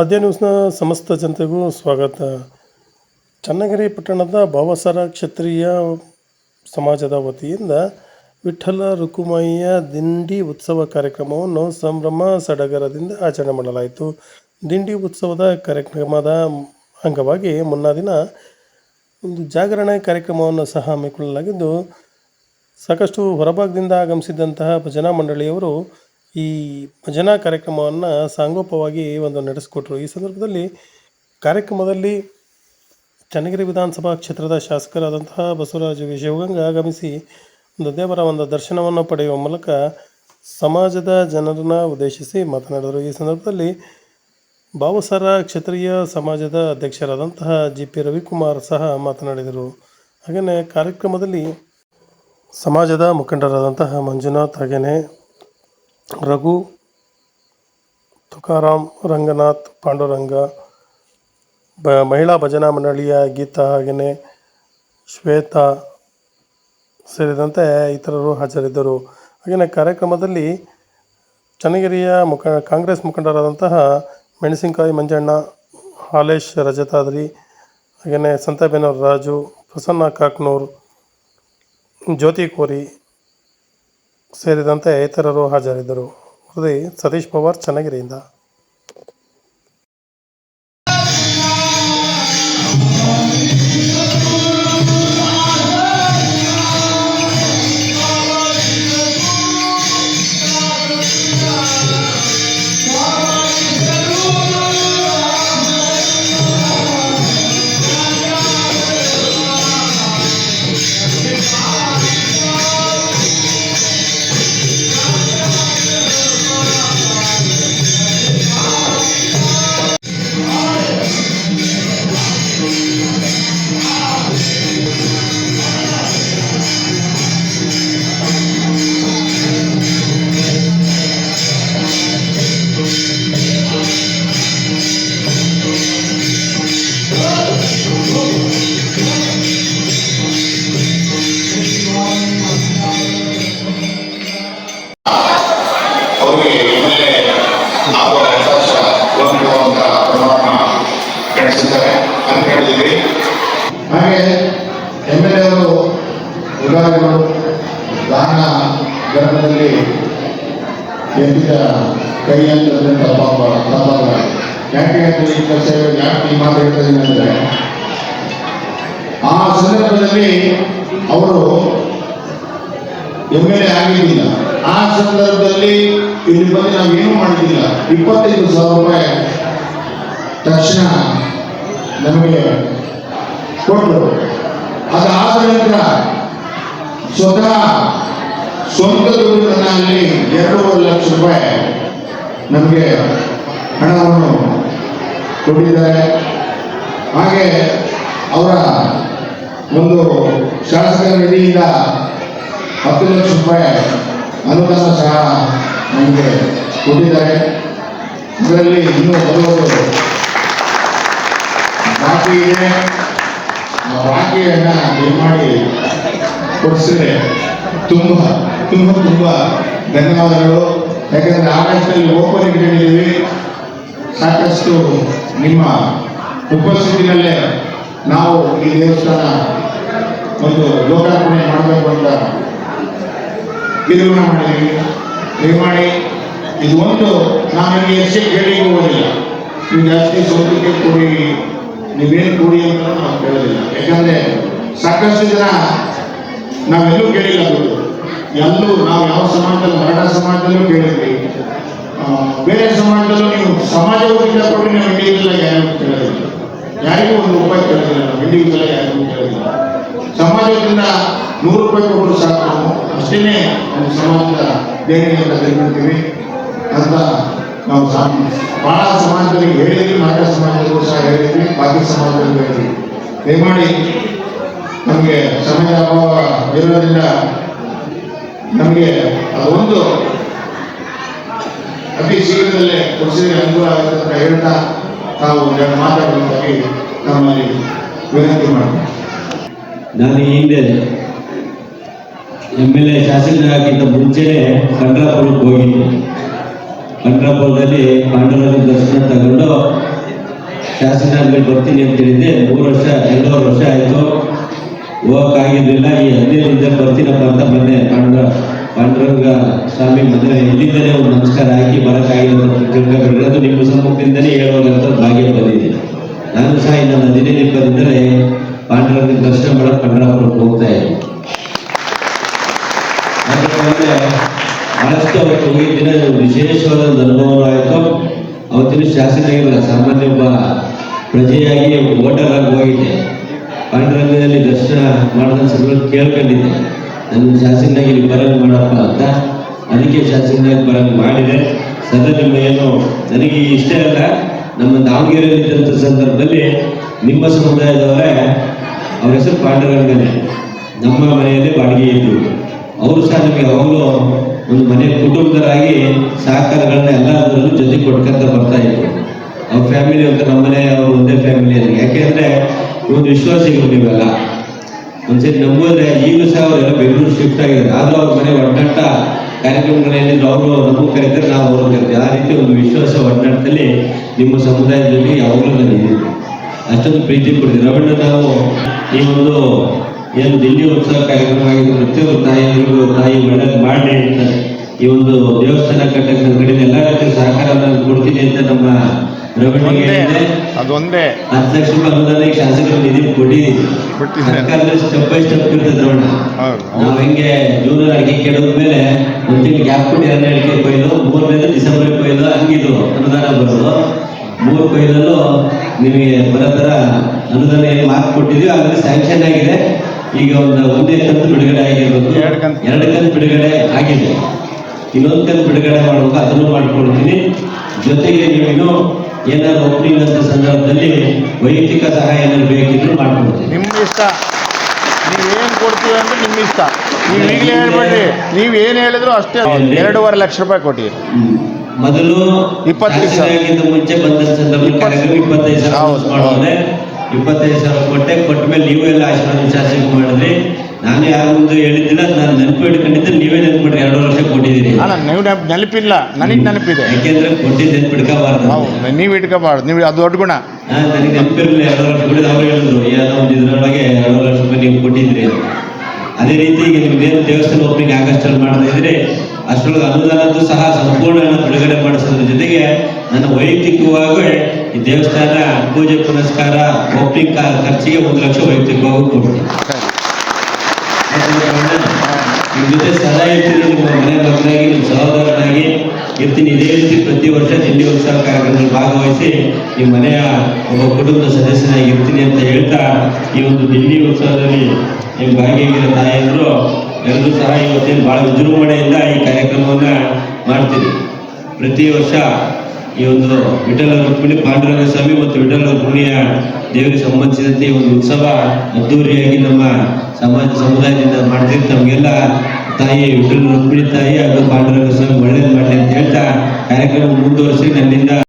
ಆದ್ಯ ನ್ಯೂಸ್ನ ಸಮಸ್ತ ಜನತೆಗೂ ಸ್ವಾಗತ. ಚನ್ನಗಿರಿ ಪಟ್ಟಣದ ಭಾವಸರ ಕ್ಷತ್ರಿಯ ಸಮಾಜದ ವತಿಯಿಂದ ವಿಠಲ ರುಕುಮಾಯಿಯ ದಿಂಡಿ ಉತ್ಸವ ಕಾರ್ಯಕ್ರಮವನ್ನು ಸಂಭ್ರಮ ಸಡಗರದಿಂದ ಆಚರಣೆ ಮಾಡಲಾಯಿತು. ದಿಂಡಿ ಉತ್ಸವದ ಕಾರ್ಯಕ್ರಮದ ಅಂಗವಾಗಿ ಮುನ್ನಾ ದಿನ ಒಂದು ಜಾಗರಣೆ ಕಾರ್ಯಕ್ರಮವನ್ನು ಸಹ ಹಮ್ಮಿಕೊಳ್ಳಲಾಗಿದ್ದು, ಸಾಕಷ್ಟು ಹೊರಭಾಗದಿಂದ ಆಗಮಿಸಿದಂತಹ ಭಜನಾ ಮಂಡಳಿಯವರು ಈ ಭಜನಾ ಕಾರ್ಯಕ್ರಮವನ್ನು ಸಾಂಗೋಪವಾಗಿ ಒಂದು ನಡೆಸಿಕೊಟ್ರು. ಈ ಸಂದರ್ಭದಲ್ಲಿ ಕಾರ್ಯಕ್ರಮದಲ್ಲಿ ಚನ್ನಗಿರಿ ವಿಧಾನಸಭಾ ಕ್ಷೇತ್ರದ ಶಾಸಕರಾದಂತಹ ಬಸವರಾಜ ಶಿವಗಂಗ ಆಗಮಿಸಿ ಒಂದು ದೇವರ ಒಂದು ದರ್ಶನವನ್ನು ಪಡೆಯುವ ಮೂಲಕ ಸಮಾಜದ ಜನರನ್ನು ಉದ್ದೇಶಿಸಿ ಮಾತನಾಡಿದರು. ಈ ಸಂದರ್ಭದಲ್ಲಿ ಭಾವಸರ ಕ್ಷೇತ್ರೀಯ ಸಮಾಜದ ಅಧ್ಯಕ್ಷರಾದಂತಹ ಜಿ ಪಿ ರವಿಕುಮಾರ್ ಸಹ ಮಾತನಾಡಿದರು. ಹಾಗೆಯೇ ಕಾರ್ಯಕ್ರಮದಲ್ಲಿ ಸಮಾಜದ ಮುಖಂಡರಾದಂತಹ ಮಂಜುನಾಥ್ ಹಾಗೆಯೇ ರಘು, ತುಕಾರಾಮ್, ರಂಗನಾಥ್, ಪಾಂಡುರಂಗ, ಬ, ಮಹಿಳಾ ಭಜನಾ ಮಂಡಳಿಯ ಗೀತಾ ಹಾಗೆಯೇ ಶ್ವೇತಾ ಸೇರಿದಂತೆ ಇತರರು ಹಾಜರಿದ್ದರು. ಹಾಗೆಯೇ ಕಾರ್ಯಕ್ರಮದಲ್ಲಿ ಚನ್ನಗಿರಿಯ ಮುಖ, ಕಾಂಗ್ರೆಸ್ ಮುಖಂಡರಾದಂತಹ ಮೆಣಸಿನಕಾಯಿ ಮಂಜಣ್ಣ, ಹಾಲೇಶ್ ರಜತಾದ್ರಿ, ಹಾಗೆಯೇ ಸಂತಬೇನೂರು ರಾಜು, ಪ್ರಸನ್ನ ಕಾಕ್ನೂರ್, ಜ್ಯೋತಿ ಕೋರಿ ಸೇರಿದಂತೆ ಇತರರು ಹಾಜರಿದ್ದರು. ವರದಿ ಸತೀಶ್ ಪವಾರ್ ಚನ್ನಗಿರಿಯಿಂದ. ಧರ್ಮದಲ್ಲಿ ಎದ್ದಿದ ಕೈ ಅಂತಂದ್ರೆ ತಪ್ಪಾಗ ಯಾಕೆ ಅಂತ ಈ ಕೆಲಸ ಯಾಕೆ ಈ ಮಾತು ಹೇಳ್ತಾ ಅಂದರೆ, ಆ ಸಂದರ್ಭದಲ್ಲಿ ಅವರು ಎಂ ಎಲ್ ಎ ಆಗಿದ್ದಿಲ್ಲ. ಆ ಸಂದರ್ಭದಲ್ಲಿ ಇಲ್ಲಿ ಬಂದು ನಾವು ಏನೂ ಮಾಡಿದ್ದಿಲ್ಲ. ಇಪ್ಪತ್ತೈದು ಸಾವಿರ ರೂಪಾಯಿ ತಕ್ಷಣ ನಮಗೆ ಕೊಟ್ಟರು. ಅದಾದ ನಂತರ ಸ್ವತಃ ಸ್ವಂತ ದುಡ್ಡಿನಲ್ಲಿ ಎರಡೂವರೆ ಲಕ್ಷ ರೂಪಾಯಿ ನಮಗೆ ಹಣವನ್ನು ಕೊಟ್ಟಿದ್ದಾರೆ. ಹಾಗೆ ಅವರ ಒಂದು ಶಾಸಕರ ನಿಧಿಯಿಂದ ಹತ್ತು ಲಕ್ಷ ರೂಪಾಯಿ ಅನುದಾನ ಸಹ ನಮಗೆ ಕೊಟ್ಟಿದ್ದಾರೆ. ಇದರಲ್ಲಿ ಇನ್ನೂ ಹಲವರು ಬಾಕಿ ಇದೆ. ಬಾಕಿಯನ್ನು ಮಾಡಿ ಕೊಡಿಸಿದ್ರೆ ತುಂಬ ತುಂಬ ತುಂಬ ಧನ್ಯವಾದಗಳು. ಯಾಕಂದ್ರೆ ಆಗಸ್ಟಲ್ಲಿ ಓಪನಿಂಗ್ ಹೇಳಿದ್ದೀವಿ ಸಾಕಷ್ಟು ನಿಮ್ಮ ಉಪಸ್ಥಿತಿನಲ್ಲೇ ನಾವು ಈ ದೇವಸ್ಥಾನ ಒಂದು ಲೋಕಾರ್ಪಣೆ ಮಾಡಬೇಕು ಅಂತ ತೀರ್ಮಾನ ಮಾಡಿದ್ದೀವಿ. ದಯಮಾಡಿ ಇದು ಒಂದು ನಾನು ನಿಮಗೆ ಹೆಚ್ಚು ಕೇಳಿ ಹೋಗೋದಿಲ್ಲ. ನೀವು ಜಾಸ್ತಿ ಸ್ವಂತಕ್ಕೆ ಕೊಡಿ ನೀವೇನು ಕೊಡಿ ಅಂತ ನಾವು ಕೇಳೋದಿಲ್ಲ. ಯಾಕಂದರೆ ಸಾಕಷ್ಟು ಜನ ನಾವೆಲ್ಲೂ ಕೇಳಿಲ್ಲ ದುಡ್ಡು. ಎಲ್ಲೂ ನಾವು ಯಾವ ಸಮಾಜದಲ್ಲಿ ಮರಾಠ ಸಮಾಜದಲ್ಲೂ ಕೇಳಿದ್ವಿ. ಬೇರೆ ಸಮಾಜದಲ್ಲೂ ನೀವು ಸಮಾಜ ಕೊಡಿ ನಾವು ಇಂಡಿವಿಜುವಲ್ ಯಾರಿಗೂ ಕೇಳೋದಿಲ್ಲ. ಯಾರಿಗೂ ಒಂದು ರೂಪಾಯಿ ಕೇಳೋದಿಲ್ಲ, ನಾವು ಇಂಡಿವಿಜುವಲ್ ಯಾರಿಗೂ ಕೇಳೋದಿಲ್ಲ. ಸಮಾಜದಿಂದ ನೂರು ರೂಪಾಯಿ ಕೊಟ್ಟರು ಸಾಕು. ನಾವು ಅಷ್ಟೇನೆ ಒಂದು ಸಮಾಜದ ದೇಣಿಗೆ ಅಂತ ತಿಳ್ಕೊಳ್ತೀವಿ ಅಂತ ನಾವು ಭಾಳ ಸಮಾಜದಲ್ಲಿ ಹೇಳಿದ್ವಿ ನಾಟಕ ಸಮಾಜದಲ್ಲೂ ಸಹ ಹೇಳಿದ್ವಿ, ಬಾಕಿ ಸಮಾಜದಲ್ಲೂ ಹೇಳಿದ್ವಿ. ದಯಮಾಡಿ ನಮಗೆ ಸಮಯ ಅಭಾವ ಇರೋದ್ರಿಂದ ನಮಗೆ ಅದೊಂದು ಅತಿ ಶೀಘ್ರದಲ್ಲೇ ಕೃಷಿಗೆ ಅನುಕೂಲ ಆಗುತ್ತೆ ಅಂತ ಹೇಳ್ತಾ ಎರಡು ಮಾತಾಡಬೇಕಾಗಿ ನಮ್ಮಲ್ಲಿ ವಿನಂತಿ ಮಾಡ್ತೀವಿ. ನಾನು ಈ ಹಿಂದೆ ಎಂ ಎಲ್ ಎ ಶಾಸಕರಾಗಿದ್ದ ಮುಂಚೆನೆ ಕಂಡ್ರಾಪುರಕ್ಕೆ ಹೋಗಿದ್ದೆ. ಕಂಡ್ರಾಪುರದಲ್ಲಿ ಪಾಂಡವರಲ್ಲಿ ದರ್ಶನ ತಗೊಂಡು ಶಾಸಕರಾಗಿ ಬರ್ತೀನಿ ಅಂತ ಹೇಳಿದ್ದೆ. ಮೂರು ವರ್ಷ, ಎರಡೂವರೆ ವರ್ಷ ಆಯಿತು. ಹೋಗಕ್ಕಾಗಿರ್ಲಿಲ್ಲ ಈ ಹದಿನೈದು ಹದಿನೈದರಿಂದ ಬರ್ತೀನಪ್ಪ ಅಂತ ಮೊನ್ನೆ ಪಾಂಡ ಪಾಂಡುರಂಗ ಸ್ವಾಮಿ ಮದುವೆ ಇಲ್ಲಿಂದಲೇ ಒಂದು ನಮಸ್ಕಾರ ಹಾಕಿ ಬರೋಕ್ಕಾಗಿಲ್ಲ ಅದು ನಿಮ್ಮ ಸಮ್ಮುಖದಿಂದಲೇ ಹೇಳುವಂತ ಭಾಗ್ಯ ಬಂದಿದೆ. ನಾನು ಸಹ ಇನ್ನೊಂದು ಹದಿನೈದು ಇಪ್ಪತ್ತಿಂದಲೇ ಪಾಂಡುರಂಗ ದರ್ಶನ ಮಾಡಕ್ಕೆ ಪಂಡರಾಪುರಕ್ಕೆ ಹೋಗ್ತಾ ಇದ್ದೆ ಬಹಳಷ್ಟು ಅವತ್ತು ಹೋಗಿದ್ದ ದಿನ ವಿಶೇಷವಾದ ಒಂದು ಅನುಭವ ಆಯಿತು. ಅವತ್ತಿನ ಶಾಸನ ಆಗಿರಲ್ಲ ಸಾಮಾನ್ಯ ಒಬ್ಬ ಪ್ರಜೆಯಾಗಿ ಓಟರ್ ಆಗಿ ಹೋಗಿದ್ದೆ. ಪಾಂಡುರಂಗದಲ್ಲಿ ದರ್ಶನ ಮಾಡಿದ ಸಂದರ್ಭ ಕೇಳ್ಕೊಂಡಿದ್ದೆ. ನನ್ನ ಶಾಸಕನಾಗಿ ಇಲ್ಲಿ ಬರಂಗ್ ಮಾಡಪ್ಪ ಅಂತ. ಅದಕ್ಕೆ ಶಾಸಕನಾಗಿ ಬರಂಗ್ ಮಾಡಿದೆ. ಸದಾ ನಿಮ್ಮ ಏನು ನನಗೆ ಇಷ್ಟೇ ಅಲ್ಲ, ನಮ್ಮ ದಾವಣಗೆರೆಯಲ್ಲಿ ಇದ್ದಂಥ ಸಂದರ್ಭದಲ್ಲಿ ನಿಮ್ಮ ಸಮುದಾಯದವರೇ ಅವ್ರ ಹೆಸರು ಪಾಂಡುರಂಗನೇ. ನಮ್ಮ ಮನೆಯಲ್ಲಿ ಬಾಡಿಗೆ ಇದ್ದರು ಅವರು ಸಹ ನಮಗೆ ಯಾವಾಗಲೂ ಒಂದು ಮನೆ ಕುಟುಂಬದರಾಗಿ ಸಹಕಾರಗಳನ್ನ ಎಲ್ಲದರಲ್ಲೂ ಜೊತೆ ಕೊಟ್ಕೊಂತ ಬರ್ತಾ ಇದ್ರು. ಅವ್ರ ಫ್ಯಾಮಿಲಿ ಅಂತ ನಮ್ಮನೆ ಅವ್ರ ಒಂದೇ ಫ್ಯಾಮಿಲಿ ಯಾಕೆಂದ್ರೆ ಒಂದು ವಿಶ್ವಾಸಿಗಳು ನೀವೆಲ್ಲ ಒಂದ್ಸರಿ ನಂಬೋದ್ರೆ ಈಗಲೂ ಸಹ ಅವರೆಲ್ಲ ಬೆಂಗಳೂರು ಶಿಫ್ಟ್ ಆಗಿದ್ದಾರೆ. ಆದ್ರೂ ಅವ್ರ ಮನೆ ಒಡನಾಟ ಕಾರ್ಯಕ್ರಮಗಳೇನಿದ್ರು ಅವರು ನಮಗೂ ಕರೀತಾರೆ ನಾವು ಅವರು ಕರಿತೀವಿ ಆ ರೀತಿ ಒಂದು ವಿಶ್ವಾಸ ಒಡನಾಟದಲ್ಲಿ ನಿಮ್ಮ ಸಮುದಾಯದಲ್ಲಿ ಯಾವಾಗಲೂ ನಾನು ಅಷ್ಟೊಂದು ಪ್ರೀತಿ ಕೊಡ್ತೀವಿ ರವಣ್ಣ ನಾವು ಈ ಒಂದು ಏನು ದಿಲ್ಲಿ ಉತ್ಸವ ಕಾರ್ಯಕ್ರಮ ಆಗಿದ್ದು ಪ್ರತಿಯೊಬ್ಬರು ತಾಯಿಯರಿಗೂ ತಾಯಿ ಮೇಡಮ್ ಮಾಡಿ ಅಂತ ಈ ಒಂದು ದೇವಸ್ಥಾನ ಕಟ್ಟಕ್ಕೆ ನನ್ನ ಕಡೆಯಿಂದ ಎಲ್ಲ ರೀತಿಯ ಸಹಕಾರವನ್ನು ಕೊಡ್ತೀನಿ ಅಂತ ನಮ್ಮ ಅದೊಂದೇ. ಹತ್ತು ಲಕ್ಷ ರೂಪಾಯಿ ಅನುದಾನ ಶಾಸಕರು ನಿಧಿ ಕೊಟ್ಟಿದ್ದೀನಿ ಸ್ಟೆಪ್ ಬೈ ಸ್ಟೆಪ್ ಇರ್ತದೆ ನೋಡ ನಾವು ಹೆಂಗೆ ಜೂನ್ ಅಡಿಕೆ ಕೇಳಿದ ಮೇಲೆ ಒಂದು ತಿಂಗಳು ಗ್ಯಾಪ್ ಕೊಟ್ಟು ಎರಡನೇ ಅಡಿಕೆ ಕೊಯ್ದು ಮೂರನೇದು ಡಿಸೆಂಬರ್ ಕೊಯ್ದು ಹಂಗಿದು ಅನುದಾನ ಬರೋದು ಮೂರು ಕೊಯ್ದಲ್ಲೂ ನಿಮಗೆ ಬರೋ ಥರ ಅನುದಾನ ಏನು ಮಾರ್ಕ್ ಕೊಟ್ಟಿದ್ದೀವಿ ಅದರಲ್ಲಿ ಸ್ಯಾಂಕ್ಷನ್ ಆಗಿದೆ. ಈಗ ಒಂದು ಒಂದೇ ಕಂತು ಬಿಡುಗಡೆ ಆಗಿರ್ಬೇಕು. ಎರಡು ಕಂತು ಬಿಡುಗಡೆ ಆಗಿದೆ. ಇನ್ನೊಂದು ಕಂತು ಬಿಡುಗಡೆ ಮಾಡ್ಬೇಕು ಅದನ್ನು ಮಾಡ್ಕೊಡ್ತೀನಿ ಜೊತೆಗೆ ನೀವು ಏನಾದ್ರು ಓಪನಿಂಗ್ ಅಂತ ಸಂದರ್ಭದಲ್ಲಿ ವೈಯಕ್ತಿಕ ಸಹಾಯ ಏನಾದ್ರು ಬೇಕಿದ್ರು ಮಾಡ್ಕೊಡ್ತೀನಿ. ನಿಮ್ಮ ಇಷ್ಟ. ನೀವೇನು ಕೊಡ್ತೀವಿ ಅಂದ್ರೆ ನಿಮ್ಮ ಇಷ್ಟ. ನೀವು ಈಗಲೇ ಹೇಳ್ಬೇಡ್ರಿ ನೀವು ಏನು ಹೇಳಿದ್ರು ಅಷ್ಟೇ. ಎರಡೂವರೆ ಲಕ್ಷ ರೂಪಾಯಿ ಕೊಟ್ಟಿರಿ. ಮೊದಲು ಇಪ್ಪತ್ತೈದು ಮುಂಚೆ ಬಂದ ಸಂದರ್ಭದಲ್ಲಿ ಇಪ್ಪತ್ತೈದು ಸಾವಿರ ಮಾಡಿದ್ರೆ ಇಪ್ಪತ್ತೈದು ಸಾವಿರ ಕೊಟ್ಟೆ ಕೊಟ್ಟ ಮೇಲೆ ನೀವು ಎಲ್ಲ ಆಶೀರ್ವಾದ ಶಾಸಕ ಮಾಡಿದ್ರಿ. ನಾನು ಯಾರ ಮುಂದೆ ಹೇಳಿದ್ದಿಲ್ಲ ನಾನು ನೆನಪು ಇಟ್ಕೊಂಡಿದ್ದೆ ನೀವೇ ನೆನಪು ಮಾಡಿ ಎರಡು ವರ್ಷ ಕೊಟ್ಟಿದ್ದೀರಿ. ಅಲ್ಲ ನೀವು ನೆನಪು ನೆನಪಿಲ್ಲ ನನಗೆ ನೆನಪಿದೆ. ಯಾಕೆಂದ್ರೆ ಕೊಟ್ಟಿದ್ದು ನೆನಪು ಇಟ್ಕೋಬಾರ್ದು. ಹೌದು ನೀವು ಇಟ್ಕೋಬಾರ್ದು ನೀವು ಅದು ದೊಡ್ಡ ಗುಣ. ನನಗೆ ನೆನಪಿರಲಿಲ್ಲ ಎರಡು ವರ್ಷ ಕೊಟ್ಟಿದ್ದು ಅವ್ರು ಹೇಳಿದ್ರು ಏನೋ ಒಂದು ಇದರೊಳಗೆ ಎರಡು ಲಕ್ಷ ರೂಪಾಯಿ ನೀವು ಕೊಟ್ಟಿದ್ರಿ. ಅದೇ ರೀತಿ ಈಗ ನಿಮ್ದೇನು ದೇವಸ್ಥಾನ ಓಪನಿಂಗ್ ಆಗಸ್ಟಲ್ಲಿ ಮಾಡ್ತಾ ಇದ್ರೆ ಅಷ್ಟರೊಳಗೆ ಅನುದಾನದ್ದು ಸಹ ಸಂಪೂರ್ಣ ಬಿಡುಗಡೆ ಮಾಡಿಸೋದ್ರ ಜೊತೆಗೆ ನನ್ನ ವೈಯಕ್ತಿಕವಾಗಿ ಈ ದೇವಸ್ಥಾನ ಪೂಜೆ ಪುನಸ್ಕಾರ ಓಪನಿಂಗ್ ಖರ್ಚಿಗೆ ಒಂದು ಲಕ್ಷ ವೈಯಕ್ತಿಕವಾಗಿ ಕೊಡ್ತೀನಿ. ನಿಮ್ಮ ಜೊತೆ ಸದಾ ಇರ್ತೀನಿ ನಿಮ್ಮ ಮನೆ ಮಕ್ಕಳಾಗಿ, ನಿಮ್ಮ ಸಹೋದರನಾಗಿ ಇರ್ತೀನಿ ಇದೇ ರೀತಿ ಪ್ರತಿ ವರ್ಷ ತಿಂಡಿ ಉತ್ಸವ ಕಾರ್ಯಕ್ರಮದಲ್ಲಿ ಭಾಗವಹಿಸಿ ನಿಮ್ಮ ಮನೆಯ ಒಬ್ಬ ಕುಟುಂಬದ ಸದಸ್ಯನಾಗಿ ಇರ್ತೀನಿ ಅಂತ ಹೇಳ್ತಾ ಈ ಒಂದು ದಿಲ್ಲಿ ಉತ್ಸವದಲ್ಲಿ ನಿಮ್ಮ ಭಾಗಿಯಾಗಿರೋ ತಾಯಿಯಂದರು ಎಲ್ಲರೂ ಸಹ ಇವತ್ತೇನು ಭಾಳ ವಿಜೃಂಭಣೆಯಿಂದ ಈ ಕಾರ್ಯಕ್ರಮವನ್ನು ಮಾಡ್ತೀರಿ. ಪ್ರತಿ ವರ್ಷ ಈ ಒಂದು ವಿಠಲ ರುಕ್ಮಿಣಿ ಪಾಂಡುರಂಗ ಸ್ವಾಮಿ ಮತ್ತು ವಿಠಲ ರುಕ್ಮಿಣಿಯ ದೇವರಿಗೆ ಸಂಬಂಧಿಸಿದಂತೆ ಈ ಒಂದು ಉತ್ಸವ ಅದ್ದೂರಿಯಾಗಿ ನಮ್ಮ ಸಮಾಜ ಸಮುದಾಯದಿಂದ ಮಾಡ್ತೀವಿ ತಮಗೆಲ್ಲ ತಾಯಿ ವಿಠಲ ರುಕ್ಮಿಣಿ ತಾಯಿ ಹಾಗೂ ಪಾಂಡುರಂಗ ಸ್ವಾಮಿ ಒಳ್ಳೇದು ಮಾಡಲಿ ಅಂತ ಹೇಳ್ತಾ ಕಾರ್ಯಕ್ರಮ ಮುಂದುವರಿಸಿ ನನ್ನಿಂದ